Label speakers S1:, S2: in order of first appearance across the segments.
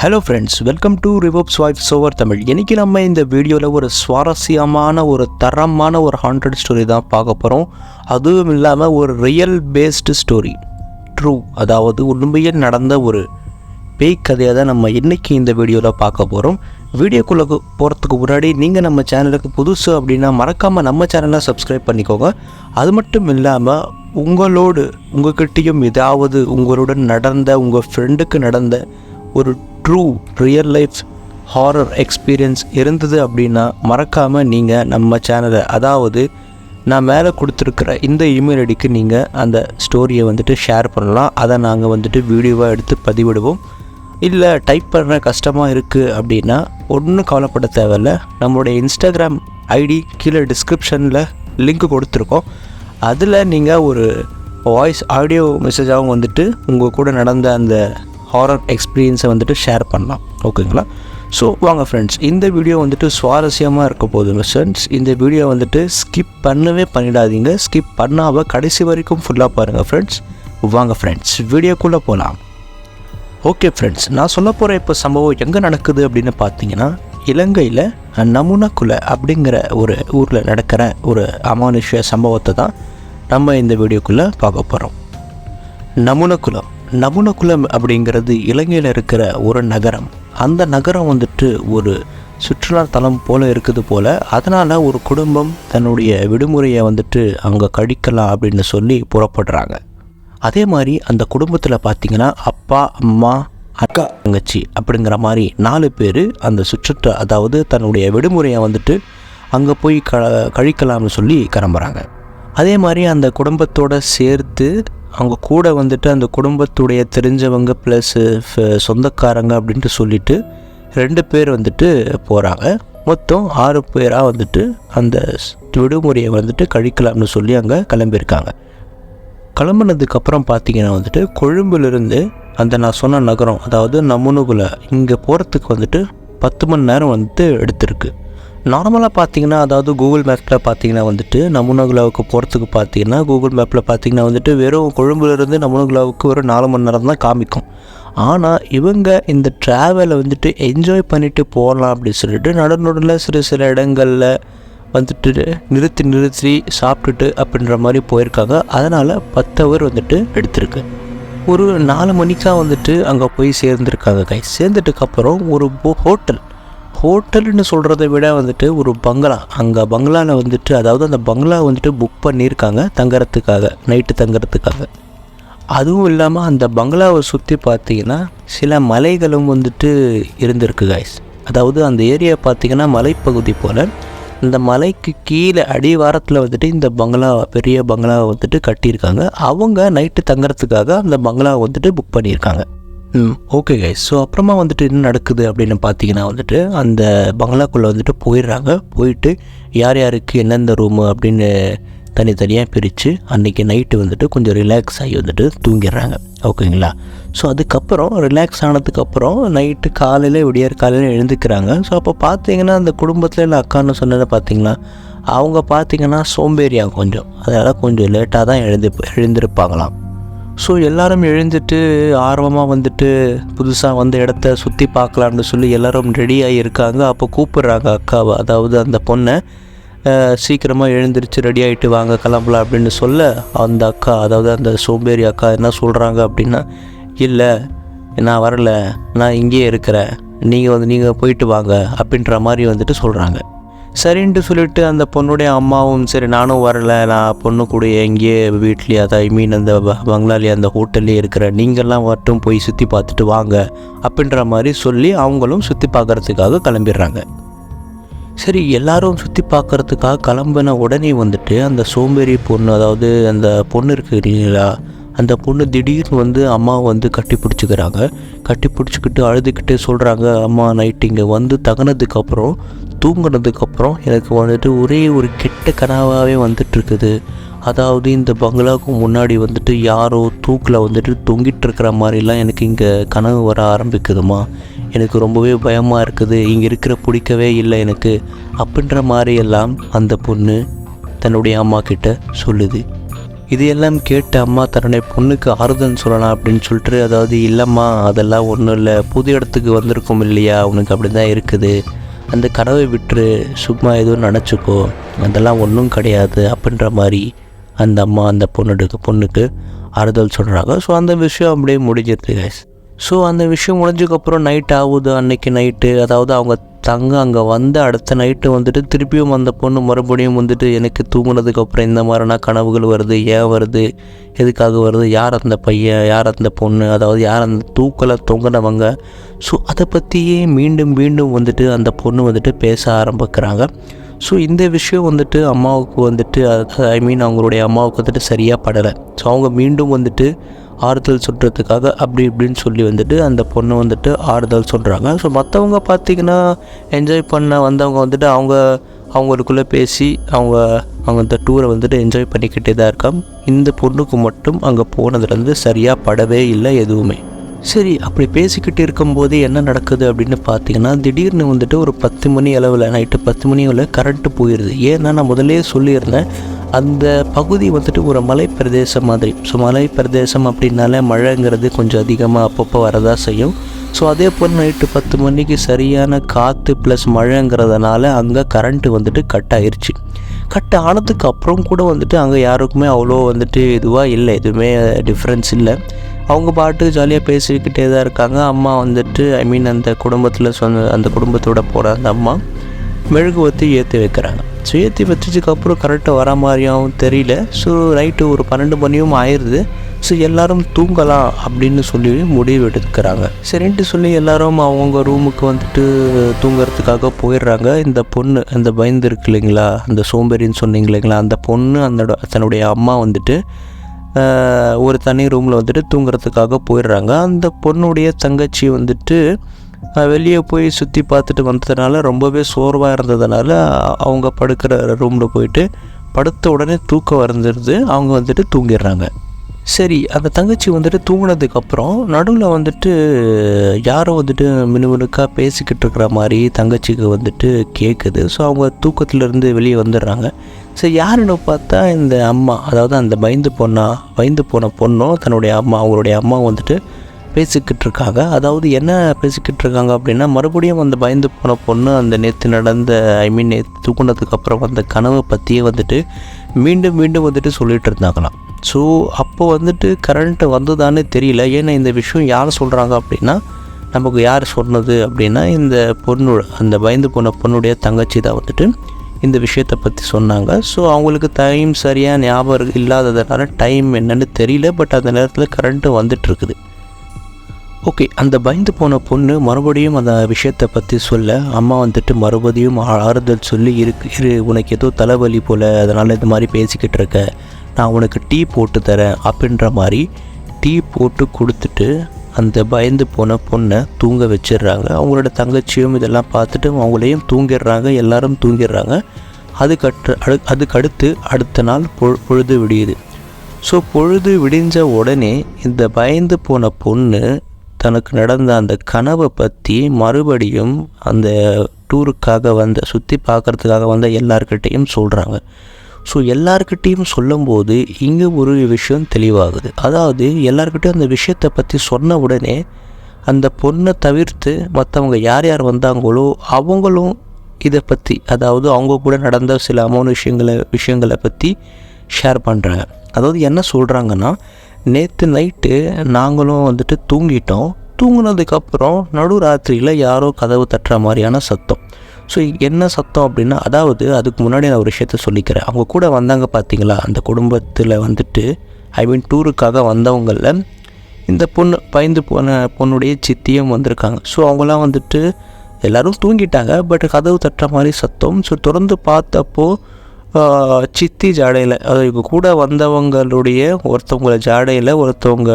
S1: Hello friends welcome to ரிவோப்ஸ் swipe over Tamil இன்றைக்கி நம்ம இந்த வீடியோவில் ஒரு சுவாரஸ்யமான ஒரு தரமான ஒரு ஹாண்டட் ஸ்டோரி தான் பார்க்க போகிறோம் அதுவும் இல்லாமல் ஒரு ரியல் பேஸ்டு ஸ்டோரி ட்ரூ அதாவது உண்மையில் நடந்த ஒரு பேய் கதையை தான் நம்ம இன்றைக்கி இந்த வீடியோவில் பார்க்க போகிறோம் வீடியோக்குள்ளே போகிறதுக்கு முன்னாடி நீங்கள் நம்ம சேனலுக்கு புதுசு அப்படின்னா மறக்காமல் நம்ம சேனலை சப்ஸ்கிரைப் பண்ணிக்கோங்க. அது மட்டும் இல்லாமல் உங்களோடு உங்ககிட்டயும் ஏதாவது உங்களுடன் நடந்த உங்கள் ஃப்ரெண்டுக்கு நடந்த ஒரு true real life horror experience இருந்தது அப்படின்னா மறக்காமல் நீங்கள் நம்ம சேனலை அதாவது நான் மேலே கொடுத்துருக்குற இந்த இமெயில் ஐடிக்கு நீங்கள் அந்த ஸ்டோரியை வந்துட்டு ஷேர் பண்ணலாம். அதை நாங்கள் வந்துட்டு வீடியோவாக எடுத்து பதிவிடுவோம். இல்லை டைப் பண்ண கஷ்டமாக இருக்குது அப்படின்னா ஒன்றும் கவலைப்பட தேவையில்ல. நம்மளுடைய இன்ஸ்டாகிராம் ஐடி கீழே டிஸ்கிரிப்ஷனில் லிங்க் கொடுத்துருக்கோம். அதில் நீங்கள் ஒரு வாய்ஸ் ஆடியோ மெசேஜாகவும் வந்துட்டு உங்கள் கூட நடந்த அந்த ஹாரர் எக்ஸ்பீரியன்ஸை வந்துட்டு ஷேர் பண்ணலாம். ஓகேங்களா? ஸோ வாங்க ஃப்ரெண்ட்ஸ் இந்த வீடியோ வந்துட்டு சுவாரஸ்யமாக இருக்க போதுங்க ஃப்ரெண்ட்ஸ் இந்த வீடியோ வந்துட்டு ஸ்கிப் பண்ணவே பண்ணிடாதீங்க. ஸ்கிப் பண்ணாமல் கடைசி வரைக்கும் ஃபுல்லாக பாருங்கள் ஃப்ரெண்ட்ஸ் வாங்க ஃப்ரெண்ட்ஸ் வீடியோக்குள்ளே போகலாம் ஓகே ஃப்ரெண்ட்ஸ் நான் சொல்ல போகிற இப்போ சம்பவம் எங்கே நடக்குது அப்படின்னு பார்த்தீங்கன்னா இலங்கையில் நமுனக்குல அப்படிங்கிற ஒரு ஊரில் நடக்கிற ஒரு அமானுஷ்ய சம்பவத்தை தான் நம்ம இந்த வீடியோக்குள்ளே பார்க்க போகிறோம் நமுனக்குலம் நமுனக்குலம் அப்படிங்கிறது இலங்கையில் இருக்கிற ஒரு நகரம். அந்த நகரம் வந்துட்டு ஒரு சுற்றுலா தலம் போல் இருக்குது போல் அதனால் ஒரு குடும்பம் தன்னுடைய விடுமுறையை வந்துட்டு அங்கே கழிக்கலாம் அப்படின்னு சொல்லி புறப்படுறாங்க. அதே மாதிரி அந்த குடும்பத்தில் பார்த்திங்கன்னா அப்பா அம்மா அக்கா தங்கச்சி அப்படிங்கிற மாதிரி நாலு பேர் அந்த சுற்றுலா அதாவது தன்னுடைய விடுமுறையை வந்துட்டு அங்கே போய் க கழிக்கலாம்னு சொல்லி கிளம்புறாங்க. அதே மாதிரி அந்த குடும்பத்தோடு சேர்த்து அவங்க கூட வந்துட்டு அந்த குடும்பத்துடைய தெரிஞ்சவங்க ப்ளஸ்ஸு சொந்தக்காரங்க அப்படின்ட்டு சொல்லிட்டு ரெண்டு பேர் வந்துட்டு போகிறாங்க மொத்தம் ஆறு பேராக வந்துட்டு அந்த விடுமுறையை வந்துட்டு கழிக்கலாம்னு சொல்லி அங்கே கிளம்பியிருக்காங்க. கிளம்புனதுக்கப்புறம் பார்த்தீங்கன்னா வந்துட்டு கொழும்புலேருந்து அந்த நான் சொன்ன நகரம் அதாவது நமுனுகுல இங்கே போகிறதுக்கு வந்துட்டு பத்து மணி நேரம் வந்துட்டு எடுத்திருக்கு. நார்மலாக பார்த்தீங்கன்னா அதாவது கூகுள் மேப்பில் பார்த்தீங்கன்னா வந்துட்டு நமுனகுலாவுக்கு போகிறதுக்கு பார்த்தீங்கன்னா கூகுள் மேப்பில் பார்த்தீங்கன்னா வந்துட்டு வெறும் கொழும்புலேருந்து நமுனகுலாவுக்கு ஒரு நாலு மணி நேரம் தான் காமிக்கும். ஆனால் இவங்க இந்த ட்ராவலை வந்துட்டு என்ஜாய் பண்ணிவிட்டு போகலாம் அப்படின்னு சொல்லிட்டு நடுநடுவில் சிறு சில இடங்களில் வந்துட்டு நிறுத்தி நிறுத்தி சாப்பிட்டுட்டு அப்படின்ற மாதிரி போயிருக்காங்க. அதனால் பத்து அவர் வந்துட்டு எடுத்திருக்கு. ஒரு நாலு மணிக்காக வந்துட்டு அங்கே போய் சேர்ந்துருக்காங்க கை சேர்ந்துட்டுக்கப்புறம் ஒரு ஹோட்டல் ஹோட்டல்னு சொல்கிறத விட வந்துட்டு ஒரு பங்களா. அங்கே பங்களாவில் வந்துட்டு அதாவது அந்த பங்களா வந்துட்டு புக் பண்ணியிருக்காங்க தங்குறதுக்காக நைட்டு தங்குறதுக்காக. அதுவும் இல்லாமல் அந்த பங்களாவை சுற்றி பார்த்தீங்கன்னா சில மலைகளும் வந்துட்டு இருந்திருக்கு காய்ஸ் அதாவது அந்த ஏரியா பார்த்தீங்கன்னா மலைப்பகுதி போல் இந்த மலைக்கு கீழே அடிவாரத்தில் வந்துட்டு இந்த பங்களா பெரிய பங்களாவை வந்துட்டு கட்டியிருக்காங்க. அவங்க நைட்டு தங்குறதுக்காக அந்த பங்களாவை வந்துட்டு புக் பண்ணியிருக்காங்க. ஓகே கைஸ் ஸோ அப்புறமா வந்துட்டு என்ன நடக்குது அப்படின்னு பார்த்தீங்கன்னா வந்துட்டு அந்த பங்களாக்குள்ளே வந்துட்டு போயிடுறாங்க. போயிட்டு யார் யாருக்கு எந்தெந்த ரூமு அப்படின்னு தனித்தனியாக பிரித்து அன்றைக்கி நைட்டு வந்துட்டு கொஞ்சம் ரிலாக்ஸ் ஆகி வந்துட்டு தூங்கிடுறாங்க. ஓகேங்களா ஸோ அதுக்கப்புறம் ரிலாக்ஸ் ஆனதுக்கப்புறம் நைட்டு காலையில் விடியார் காலையில் எழுந்துக்கிறாங்க. ஸோ அப்போ பார்த்தீங்கன்னா அந்த குடும்பத்தில் இல்லை அக்கான்னு சொன்னதை பார்த்தீங்களா? அவங்க பார்த்தீங்கன்னா சோம்பேறியா கொஞ்சம். அதனால் கொஞ்சம் லேட்டாக தான் எழுந்து எழுந்திருப்பாங்களாம். ஸோ எல்லாரும் எழுந்துட்டு ஆர்வமாக வந்துட்டு புதுசாக வந்த இடத்த சுற்றி பார்க்கலான்னு சொல்லி எல்லோரும் ரெடியாகி இருக்காங்க. அப்போ கூப்பிட்றாங்க அக்காவை. அதாவது அந்த பொண்ணை சீக்கிரமாக எழுந்திரிச்சு ரெடி ஆகிட்டு வாங்க கிளம்பலாம் அப்படின்னு சொல்ல அந்த அக்கா அதாவது அந்த சோம்பேறி அக்கா என்ன சொல்கிறாங்க அப்படின்னா இல்லை நான் வரல. நான் இங்கேயே இருக்கிறேன். நீங்கள் வந்து நீங்கள் போயிட்டு வாங்க. அப்படின்ற மாதிரி வந்துட்டு சொல்கிறாங்க சரின்ட்டு சொல்லிட்டு அந்த பொண்ணுடைய அம்மாவும் சரி நானும் வரல. நான் பொண்ணு கூட எங்கேயே வீட்லேயே அதான் ஐ மீன் அந்த ப- பங்களாலே அந்த ஹோட்டல்லே இருக்கிற நீங்கள்லாம் மட்டும் போய் சுற்றி பார்த்துட்டு வாங்க அப்படின்ற மாதிரி சொல்லி அவங்களும் சுற்றி பார்க்கறதுக்காக கிளம்பிடுறாங்க. சரி எல்லாரும் சுற்றி பார்க்கறதுக்காக கிளம்பின உடனே வந்துட்டு அந்த சோம்பேறி பொண்ணு அதாவது அந்த பொண்ணு இருக்கு இல்லைங்களா அந்த பொண்ணு திடீர்னு வந்து அம்மா வந்து கட்டி பிடிச்சிக்கிறாங்க. கட்டி பிடிச்சிக்கிட்டு அழுதுகிட்டு சொல்கிறாங்க அம்மா நைட்டு இங்கே வந்து தங்கினதுக்கப்புறம் தூங்கினதுக்கப்புறம் எனக்கு வந்துட்டு ஒரே ஒரு கெட்ட கனவாகவே வந்துட்டுருக்குது. அதாவது இந்த பங்களாவுக்கு முன்னாடி வந்துட்டு யாரோ தூக்கில் வந்துட்டு தொங்கிட்டு இருக்கிற மாதிரிலாம் எனக்கு இங்கே கனவு வர ஆரம்பிக்குதுமா. எனக்கு ரொம்பவே பயமாக இருக்குது. இங்கே இருக்கிற பிடிக்கவே இல்லை எனக்கு. அப்படின்ற மாதிரியெல்லாம் அந்த பொண்ணு தன்னுடைய அம்மா கிட்ட சொல்லுது. இதையெல்லாம் கேட்டு அம்மா தன்னுடைய பொண்ணுக்கு ஆறுதல் சொல்லலாம் அப்படின்னு சொல்லிட்டு அதாவது இல்லைம்மா அதெல்லாம் ஒன்றும் இல்லை. புது இடத்துக்கு வந்திருக்கோம் இல்லையா? உனக்கு அப்படி தான் இருக்குது. அந்த கனவை விட்டுரு சும்மா எதுவும் நினச்சிக்கோ. அதெல்லாம் ஒன்றும் கிடையாது அப்படின்ற மாதிரி அந்த அம்மா அந்த பொண்ணுக்கு பொண்ணுக்கு ஆறுதல் சொல்கிறாங்க ஸோ அந்த விஷயம் அப்படியே முடிஞ்சிருது கைஸ் ஸோ அந்த விஷயம் முடிஞ்சதுக்கப்புறம் நைட் ஆகுது. அன்னைக்கு நைட்டு அதாவது அவங்க தங்க அங்கே வந்த அடுத்த நைட்டு வந்துட்டு திருப்பியும் அந்த பொண்ணு மறுபடியும் வந்துட்டு எனக்கு தூங்குனதுக்கப்புறம் இந்த மாதிரினா கனவுகள் வருது. ஏன் வருது? எதுக்காக வருது? யார் அந்த பையன்? யார் அந்த பொண்ணு? அதாவது யார் அந்த தூக்கலை தொங்கினவங்க? ஸோ அதை பற்றியே மீண்டும் மீண்டும் வந்துட்டு அந்த பொண்ணு வந்துட்டு பேச ஆரம்பிக்கிறாங்க. ஸோ இந்த விஷயம் வந்துட்டு அம்மாவுக்கு வந்துட்டு ஐ மீன் அவங்களுடைய அம்மாவுக்கு வந்துட்டு சரியாக படலை. ஸோ அவங்க மீண்டும் வந்துட்டு ஆறுதல் சொல்கிறதுக்காக அப்படி இப்படின்னு சொல்லி வந்துட்டு அந்த பொண்ணு வந்துட்டு ஆறுதல் சொல்கிறாங்க ஸோ மற்றவங்க பார்த்திங்கன்னா என்ஜாய் பண்ண வந்தவங்க வந்துட்டு அவங்க அவங்களுக்குள்ளே பேசி அவங்க அவங்க அந்த டூரை வந்துட்டு என்ஜாய் பண்ணிக்கிட்டே தான் இருக்காங்க. இந்த பொண்ணுக்கு மட்டும் அங்கே போனதுலேருந்து சரியாக படவே இல்லை எதுவுமே. சரி அப்படி பேசிக்கிட்டு இருக்கும்போது என்ன நடக்குது அப்படின்னு பார்த்தீங்கன்னா திடீர்னு வந்துட்டு ஒரு பத்து மணி அளவில் நைட்டு பத்து மணி அளவில் கரண்ட்டு போயிடுது ஏன்னா நான் முதலே சொல்லியிருந்தேன் அந்த பகுதி வந்துட்டு ஒரு மலை பிரதேசம் மாதிரி. ஸோ மலை பிரதேசம் அப்படின்னாலே மழைங்கிறது கொஞ்சம் அதிகமாக அப்பப்போ வரதா செய்யும். ஸோ அதே போல் நைட்டு பத்து மணிக்கு சரியான காற்று ப்ளஸ் மழைங்கிறதுனால அங்கே கரண்ட்டு வந்துட்டு கட் ஆயிடுச்சு கட் ஆனதுக்கு அப்புறம் கூட வந்துட்டு அங்கே யாருக்குமே அவ்வளோ வந்துட்டு இதுவாக இல்லை எதுவுமே டிஃப்ரென்ஸ் இல்லை. அவங்க பாட்டு ஜாலியாக பேசிக்கிட்டே தான் இருக்காங்க. அம்மா வந்துட்டு ஐ மீன் அந்த குடும்பத்தில் சொன்ன அந்த குடும்பத்தோட போகிற அந்த அம்மா மெழுகுவத்தி ஏற்றி வைக்கிறாங்க. ஸோ ஏற்றி வச்சதுக்கப்புறம் கரெக்டாக வர மாதிரியாகவும் தெரியல. ஸோ நைட்டு ஒரு பன்னெண்டு மணியும் ஆயிடுது ஸோ எல்லோரும் தூங்கலாம் அப்படின்னு சொல்லி முடிவு எடுத்துக்கிறாங்க சரின்ட்டு சொல்லி எல்லோரும் அவங்க ரூமுக்கு வந்துட்டு தூங்குறதுக்காக போயிடுறாங்க. இந்த பொண்ணு அந்த பயந்து இருக்கு இல்லைங்களா? அந்த சோம்பேறின்னு சொன்னீங்க இல்லைங்களா? அந்த பொண்ணு அந்த தன்னுடைய அம்மா வந்துட்டு ஒரு தனி ரூமில் வந்துட்டு தூங்குறதுக்காக போயிடுறாங்க. அந்த பொண்ணுடைய தங்கச்சி வந்துட்டு வெளியே போய் சுற்றி பார்த்துட்டு வந்ததுனால ரொம்பவே சோர்வாக இருந்ததுனால அவங்க படுக்கிற ரூமில் போயிட்டு படுத்த உடனே தூக்கம் வந்துடுது அவங்க வந்துட்டு தூங்கிடுறாங்க. சரி அந்த தங்கச்சி வந்துட்டு தூங்கினதுக்கப்புறம் நடுவில் வந்துட்டு யாரோ வந்துட்டு மினுமினுக்காக பேசிக்கிட்டு இருக்கிற மாதிரி தங்கச்சிக்கு வந்துட்டு கேட்குது ஸோ அவங்க தூக்கத்துலேருந்து வெளியே வந்துடுறாங்க. ஸோ யாருன்னு பார்த்தா இந்த அம்மா அதாவது அந்த பயந்து பொண்ணா பயந்து போன பொண்ணும் தன்னுடைய அம்மா அவங்களுடைய அம்மா வந்துட்டு பேசிக்கிட்டு இருக்காங்க. அதாவது என்ன பேசிக்கிட்டு இருக்காங்க அப்படின்னா மறுபடியும் அந்த பயந்து போன பொண்ணு அந்த நேற்று நடந்த ஐ மீன் நேற்று தூக்குனதுக்கு அப்புறம் வந்த கனவை பற்றியே வந்துட்டு மீண்டும் மீண்டும் வந்துட்டு சொல்லிகிட்டு இருந்தாங்களாம். ஸோ அப்போ வந்துட்டு கரண்ட்டு வந்ததானே தெரியல. ஏன்னா இந்த விஷயம் யார் சொல்கிறாங்க அப்படின்னா நமக்கு யார் சொன்னது அப்படின்னா இந்த பொண்ணு அந்த பயந்து போன பொண்ணுடைய தங்கச்சி தான் வந்துட்டு இந்த விஷயத்தை பற்றி சொன்னாங்க. ஸோ அவங்களுக்கு டைம் சரியாக ஞாபகம் இல்லாததுனால டைம் என்னன்னு தெரியல பட் அந்த நேரத்தில் கரண்ட்டு வந்துட்டுருக்குது. ஓகே அந்த பயந்து போன பொண்ணு மறுபடியும் அந்த விஷயத்தை பற்றி சொல்ல அம்மா வந்துட்டு மறுபடியும் ஆ- ஆறுதல் சொல்லி இருக்கு இரு உனக்கு ஏதோ தலைவலி போல் அதனால் இந்த மாதிரி பேசிக்கிட்டு இருக்க. நான் உனக்கு டீ போட்டு தரேன் அப்படின்ற மாதிரி டீ போட்டு கொடுத்துட்டு அந்த பயந்து போன பொண்ணை தூங்க வச்சிடுறாங்க. அவங்களோட தங்கச்சியும் இதெல்லாம் பார்த்துட்டு அவங்களையும் தூங்கிடுறாங்க எல்லாரும் தூங்கிடுறாங்க. அதுக்கட்டு அடு அதுக்கடுத்து அடுத்த நாள் பொ பொழுது விடியுது. ஸோ பொழுது விடிஞ்ச உடனே இந்த பயந்து போன பொண்ணு தனக்கு நடந்த அந்த கனவை பற்றி மறுபடியும் அந்த டூருக்காக வந்த சுற்றி பார்க்கறதுக்காக வந்த எல்லார்கிட்டேயும் சொல்கிறாங்க ஸோ எல்லாருக்கிட்டேயும் சொல்லும்போது இங்கே ஒரு விஷயம் தெளிவாகுது. அதாவது எல்லாருக்கிட்டையும் அந்த விஷயத்தை பற்றி சொன்ன உடனே அந்த பொண்ணை தவிர்த்து மற்றவங்க யார் யார் வந்தாங்களோ அவங்களும் இதை பற்றி அதாவது அவங்க கூட நடந்த சில அமௌன விஷயங்களை விஷயங்களை பற்றி ஷேர் பண்ணுறாங்க அதாவது என்ன சொல்கிறாங்கன்னா நேற்று நைட்டு நாங்களும் வந்துட்டு தூங்கிட்டோம். நடு நடுராத்திரியில் யாரோ கதவு தட்டுற மாதிரியான சத்தம். ஸோ என்ன சத்தம் அப்படின்னா அதாவது அதுக்கு முன்னாடி நான் ஒரு விஷயத்த சொல்லிக்கிறேன். அவங்க கூட வந்தாங்க பார்த்தீங்களா? அந்த குடும்பத்தில் வந்துட்டு ஐ மீன் டூருக்காக வந்தவங்களில் இந்த பொண்ணு பயந்து போன பொண்ணுடைய சித்தியும் வந்திருக்காங்க. ஸோ அவங்களாம் வந்துட்டு எல்லாரும் தூங்கிட்டாங்க. பட் கதவு தட்டுற மாதிரி சத்தம். ஸோ திறந்து பார்த்தப்போ சித்தி ஜாடையில் அது இவங்க கூட வந்தவங்களுடைய ஒருத்தவங்களை ஜாடையில் ஒருத்தவங்க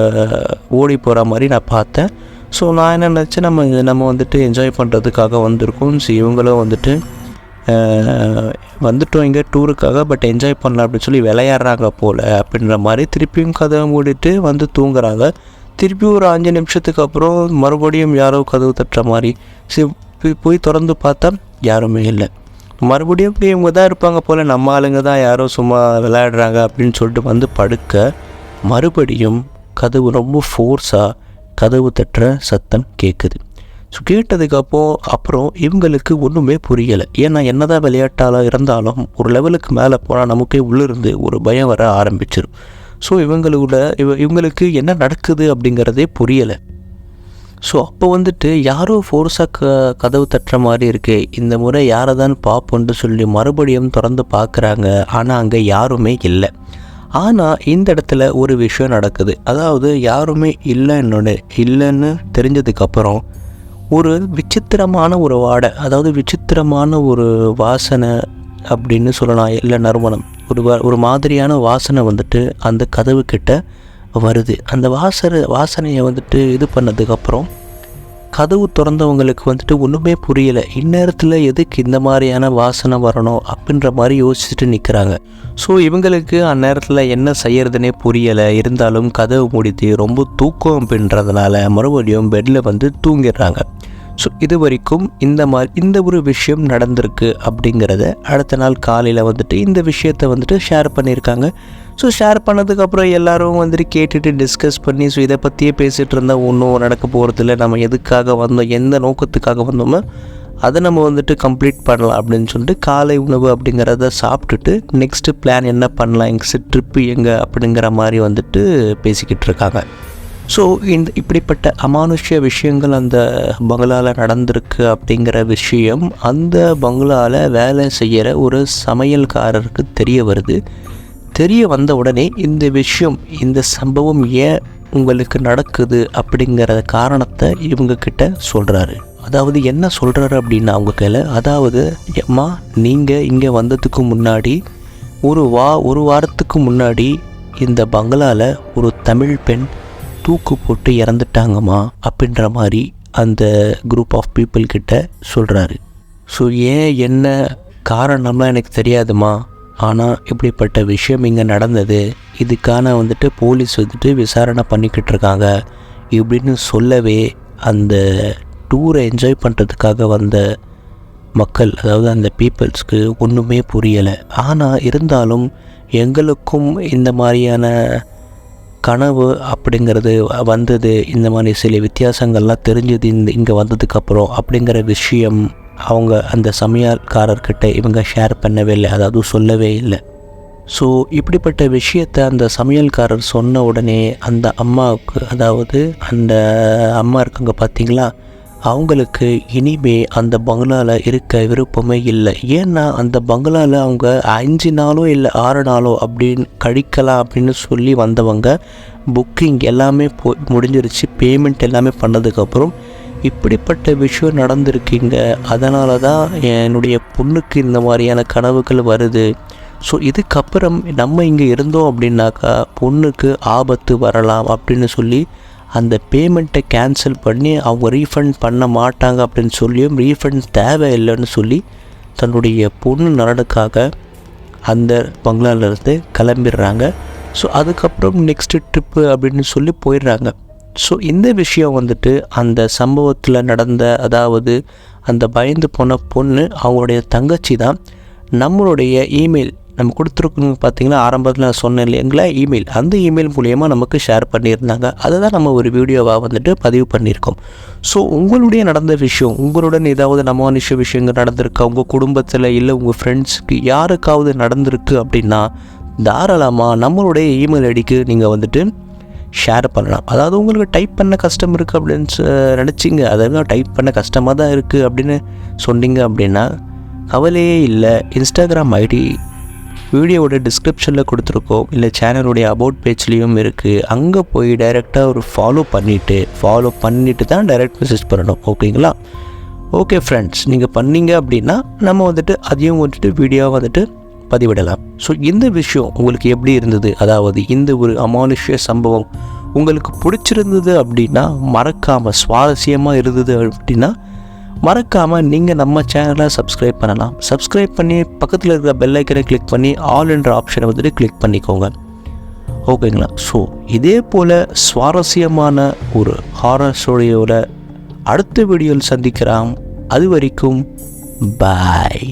S1: ஓடி போகிற மாதிரி நான் பார்த்தேன். ஸோ நான் என்ன நினச்சேன் நம்ம நம்ம வந்துட்டு என்ஜாய் பண்ணுறதுக்காக வந்திருக்கோம். ஸோ இவங்களும் வந்துட்டு வந்துட்டோம் இங்கே டூருக்காக பட் என்ஜாய் பண்ணலாம் அப்படின்னு சொல்லி விளையாடுறாங்க போல் அப்படின்ற மாதிரி திருப்பியும் கதவை மூடிட்டு வந்து தூங்குறாங்க. திருப்பி ஒரு அஞ்சு நிமிஷத்துக்கு அப்புறம் மறுபடியும் யாரோ கதவு தட்டுற மாதிரி சரி போய்- போய் திறந்து பார்த்தா யாருமே இல்லை. மறுபடியும் இவங்க தான் இருப்பாங்க போல் நம்ம ஆளுங்க தான் யாரோ சும்மா விளையாடுறாங்க அப்படின்னு சொல்லிட்டு வந்து படுக்க மறுபடியும் கதவு ரொம்ப ஃபோர்ஸாக கதவு தட்டுற சத்தம் கேட்குது ஸோ கேட்டதுக்கப்போ அப்புறம் இவங்களுக்கு ஒன்றுமே புரியலை. ஏன்னா என்னதான் விளையாட்டாளாக இருந்தாலும் ஒரு லெவலுக்கு மேலே போனால் நமக்கே உள்ளிருந்து ஒரு பயம் வர ஆரம்பிச்சிடும் ஸோ இவங்களோட இவ இவங்களுக்கு என்ன நடக்குது அப்படிங்கிறதே புரியலை. ஸோ அப்போ வந்துட்டு யாரோ ஃபோர்ஸாக க கதவு தட்டுற மாதிரி இருக்குது இந்த முறை யாரை தான் பார்ப்போன்ட்டு சொல்லி மறுபடியும் திறந்து பார்க்குறாங்க ஆனால் அங்கே யாருமே இல்லை. ஆனால் இந்த இடத்துல ஒரு விஷயம் நடக்குது. அதாவது யாருமே இல்லைன்னு இல்லைன்னு தெரிஞ்சதுக்கப்புறம் ஒரு விசித்திரமான ஒரு வாடை அதாவது விசித்திரமான ஒரு வாசனை அப்படின்னு சொல்லலாம் இல்லை நறுமணம். ஒரு ஒரு மாதிரியான வாசனை வந்துட்டு அந்த கதவு கிட்ட வருது. அந்த வாசனை வாசனையை வந்துட்டு இது பண்ணதுக்கப்புறம் கதவு திறந்தவங்களுக்கு வந்துட்டு ஒன்றுமே புரியலை. இந்நேரத்தில் எதுக்கு இந்த மாதிரியான வாசனை வரணும் அப்படின்ற மாதிரி யோசிச்சுட்டு நிற்கிறாங்க ஸோ இவங்களுக்கு அந்நேரத்தில் என்ன செய்யறதுனே புரியலை. இருந்தாலும் கதவு முடித்து ரொம்ப தூக்கம் அப்படின்றதுனால மறுபடியும் பெட்டில் வந்து தூங்கிடுறாங்க. ஸோ இது வரைக்கும் இந்த மாதிரி இந்த ஒரு விஷயம் நடந்திருக்கு அப்படிங்கிறத அடுத்த நாள் காலையில் வந்துட்டு இந்த விஷயத்தை வந்துட்டு ஷேர் பண்ணியிருக்காங்க. ஸோ ஷேர் பண்ணதுக்கப்புறம் எல்லாரும் வந்துட்டு கேட்டுட்டு டிஸ்கஸ் பண்ணி ஸோ இதை பற்றியே பேசிகிட்டு இருந்தால் ஒன்றும் நடக்க போகிறதில்ல நம்ம எதுக்காக வந்தோம் எந்த நோக்கத்துக்காக வந்தோமோ அதை நம்ம வந்துட்டு கம்ப்ளீட் பண்ணலாம் அப்படின்னு சொல்லிட்டு காலை உணவு அப்படிங்கிறத சாப்பிட்டுட்டு நெக்ஸ்ட்டு பிளான் என்ன பண்ணலாம் எங்க ட்ரிப்பு எங்கே அப்படிங்கிற மாதிரி வந்துட்டு பேசிக்கிட்டு இருக்காங்க. ஸோ இந்த இப்படிப்பட்ட அமானுஷ்ய விஷயங்கள் அந்த பங்களாவில் நடந்திருக்கு அப்படிங்கிற விஷயம் அந்த பங்களாவில் வேலை செய்கிற ஒரு சமையல்காரருக்கு தெரிய வருது. தெரிய வந்த உடனே இந்த விஷயம் இந்த சம்பவம் ஏன் உங்களுக்கு நடக்குது அப்படிங்கிற காரணத்தை இவங்க கிட்ட சொல்கிறாரு அதாவது என்ன சொல்கிறாரு அப்படின்னா அவங்க கையில் அதாவது அம்மா நீங்கள் இங்கே வந்ததுக்கு முன்னாடி ஒரு வா ஒரு வாரத்துக்கு முன்னாடி இந்த பங்களாவில் ஒரு தமிழ் பெண் தூக்கு போட்டு இறந்துட்டாங்கம்மா அப்படின்ற மாதிரி அந்த குரூப் ஆஃப் பீப்புள் கிட்ட சொல்கிறாரு ஸோ ஏன் என்ன காரணம்லாம் எனக்கு தெரியாதுமா ஆனால் இப்படிப்பட்ட விஷயம் இங்கே நடந்தது. இதுக்கான வந்துட்டு போலீஸ் வந்துட்டு விசாரணை பண்ணிக்கிட்டு இருக்காங்க. இப்படின்னு சொல்லவே அந்த டூரை என்ஜாய் பண்ணுறதுக்காக வந்த மக்கள் அதாவது அந்த பீப்புள்ஸ்க்கு ஒன்றுமே புரியலை. ஆனால் இருந்தாலும் எங்களுக்கும் இந்த மாதிரியான கனவு அப்படிங்கிறது வந்தது. இந்த மாதிரி சில வித்தியாசங்கள்லாம் தெரிஞ்சது இந்த இங்கே வந்ததுக்கப்புறம் அப்படிங்கிற விஷயம் அவங்க அந்த சமையல்காரர்கிட்ட இவங்க ஷேர் பண்ணவே இல்லை. அதாவது சொல்லவே இல்லை. ஸோ இப்படிப்பட்ட விஷயத்தை அந்த சமையல்காரர் சொன்ன உடனே அந்த அம்மாவுக்கு அதாவது அந்த அம்மா இருக்காங்க பார்த்தீங்களா? அவங்களுக்கு இனிமே அந்த பங்களாவில் இருக்க விருப்பமே இல்லை. ஏன்னா அந்த பங்களாவில் அவங்க அஞ்சு நாளோ இல்லை ஆறு நாளோ அப்படின்னு கழிக்கலாம் அப்படின்னு சொல்லி வந்தவங்க புக்கிங் எல்லாமே போ முடிஞ்சிருச்சு பேமெண்ட் எல்லாமே பண்ணதுக்கப்புறம் இப்படிப்பட்ட விஷயம் நடந்திருக்கீங்க. அதனால தான் என்னுடைய பொண்ணுக்கு இந்த மாதிரியான கனவுகள் வருது. ஸோ இதுக்கப்புறம் நம்ம இங்கே இருந்தோம் அப்படின்னாக்கா பொண்ணுக்கு ஆபத்து வரலாம் அப்படின்னு சொல்லி அந்த பேமெண்ட்டை கேன்சல் பண்ணி அவங்க ரீஃபண்ட் பண்ண மாட்டாங்க அப்படின்னு சொல்லியும் ரீஃபண்ட் தேவையில்லைன்னு சொல்லி தன்னுடைய பொண்ணு நலனுக்காக அந்த பங்களாலேருந்து கிளம்பிடுறாங்க. ஸோ அதுக்கப்புறம் நெக்ஸ்ட்டு ட்ரிப்பு அப்படின்னு சொல்லி போயிடுறாங்க. ஸோ இந்த விஷயம் வந்துட்டு அந்த சம்பவத்தில் நடந்த அதாவது அந்த பயந்து போன பொண்ணு அவங்களுடைய தங்கச்சி தான் நம்மளுடைய இமெயில் நம்ம கொடுத்துருக்கோங்க பார்த்தீங்கன்னா ஆரம்பத்தில் நான் சொன்னேன் இல்லைங்களா இமெயில் அந்த இமெயில் மூலியமாக நமக்கு ஷேர் பண்ணியிருந்தாங்க. அதை தான் நம்ம ஒரு வீடியோவாக வந்துட்டு பதிவு பண்ணியிருக்கோம். ஸோ உங்களுடைய நடந்த விஷயம் உங்களுடன் ஏதாவது நமானுஷ விஷயங்கள் நடந்திருக்கா? உங்கள் குடும்பத்தில் இல்லை உங்கள் ஃப்ரெண்ட்ஸுக்கு யாருக்காவது நடந்திருக்கு அப்படின்னா தாராளமாக நம்மளுடைய இமெயில் ஐடிக்கு நீங்கள் வந்துட்டு ஷேர் பண்ணலாம். அதாவது உங்களுக்கு டைப் பண்ண கஷ்டம் இருக்குது அப்படின்னு நினச்சிங்க. அதெல்லாம் டைப் பண்ண கஷ்டமாக தான் இருக்குது அப்படின்னு சொன்னீங்க அப்படின்னா கவலையே இல்லை. இன்ஸ்டாகிராம் ஐடி வீடியோவோட டிஸ்கிரிப்ஷனில் கொடுத்துருக்கோம். இல்லை சேனலுடைய அபவுட் பேஜ்லேயும் இருக்குது அங்கே போய் டைரெக்டாக ஒரு ஃபாலோ பண்ணிவிட்டு ஃபாலோ பண்ணிவிட்டு தான் டைரக்ட் மெசேஜ் பண்ணணும். ஓகேங்களா ஓகே ஃப்ரெண்ட்ஸ் நீங்கள் பண்ணீங்க அப்படின்னா நம்ம வந்துட்டு அதையும் வந்துட்டு வீடியோவை வந்துட்டு பதிவிடலாம். ஸோ இந்த விஷயம் உங்களுக்கு எப்படி இருந்தது? அதாவது இந்த ஒரு அமானுஷ்ய சம்பவம் உங்களுக்கு பிடிச்சிருந்தது அப்படின்னா மறக்காமல் சுவாரஸ்யமாக இருந்தது அப்படின்னா மறக்காமல் நீங்கள் நம்ம சேனலை சப்ஸ்கிரைப் பண்ணலாம். சப்ஸ்கிரைப் பண்ணி பக்கத்தில் இருக்கிற பெல் ஐக்கனை கிளிக் பண்ணி ஆல் என்ற ஆப்ஷனை வந்துட்டு கிளிக் பண்ணிக்கோங்க. ஓகேங்களா ஸோ இதே போல் சுவாரஸ்யமான ஒரு ஹாரர் ஸ்டோரியோட அடுத்த வீடியோவில் சந்திக்கிறாம் அது வரைக்கும் பாய்